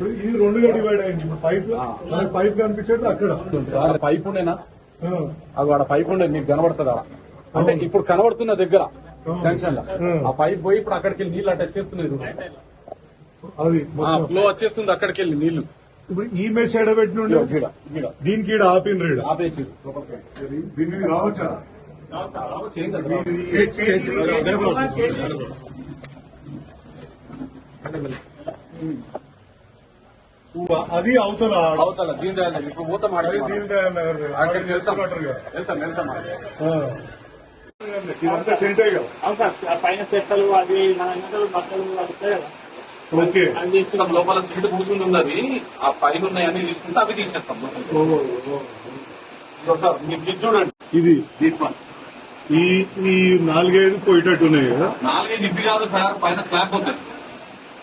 ఇప్పుడు ఇది రెండుగా డివైడ్ అయింది ఇప్పుడు పైప్ మనకి పైప్ కనిపించేది అక్కడ పైప్ ఉండేనా అది ఆడ పైప్ ఉండే మీకు కనబడుతుంది అంటే ఇప్పుడు కనబడుతున్న దగ్గర జంక్షన్లో ఆ పైప్ పోయి ఇప్పుడు అక్కడికి నీళ్ళు అటాచ్ చేస్తున్నాయి అది. ఫ్లో వచ్చేస్తుంది అక్కడికి వెళ్ళి నీళ్ళు ఇప్పుడు ఈ గీడ, గీడ. దీనికి ఈడ ఆపిన రీడ్ ఆపేసి దీనికి రావచ్చా అది అవతల. అవతల దీని దయాళ్ దగ్గర. ఇప్పుడు పోతాం అది దీన్ దయాళ్ నగర్ వెళ్తాం. వెళ్తాం వెళ్తాం. ఇదంతా సెంటే కదా. పైన మన ఇంట్లో బట్టలు ఓకే. తీసుకున్నాం. లోపల సీట్ కూర్చుని ఉన్నది. ఆ పైన ఉన్నాయని తీసుకుంటే అవి తీసేస్తాం మీరు ఇది చూడండి. ఇది. తీసుకోండి ఈ ఈ నాలుగైదు పోయేటట్టు ఉన్నాయి కదా. నాలుగైదు ఇవి కాదు సార్ పైన స్లాబ్ ఉంటుంది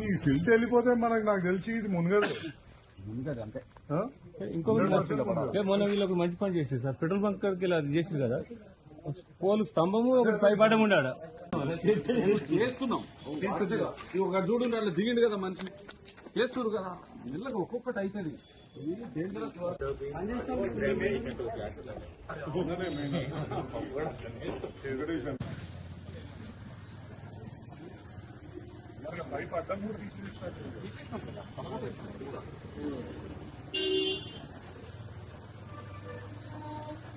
ఈ ఫిల్ట్ వెళ్ళిపోతే మనకు నాకు తెలిసి ఇది మునగదు. అంతే? ఏ మొన్న వీళ్ళకి మంచి పని చేసేది సార్. పెట్రోల్ బంక్ కాడికి వెళ్ళి అది చేసింది కదా. పోలు స్తంభము ఒకటి పై పడడం ఉండాడ. చేస్తున్నాం. ఇది ఒక చూడు దిగిండు కదా మనిషి చేస్తున్నారు కదా. మెల్లగా ఒక్కొక్కటి work. పైప్ అడ్డం కూడా తీసేసినట్టు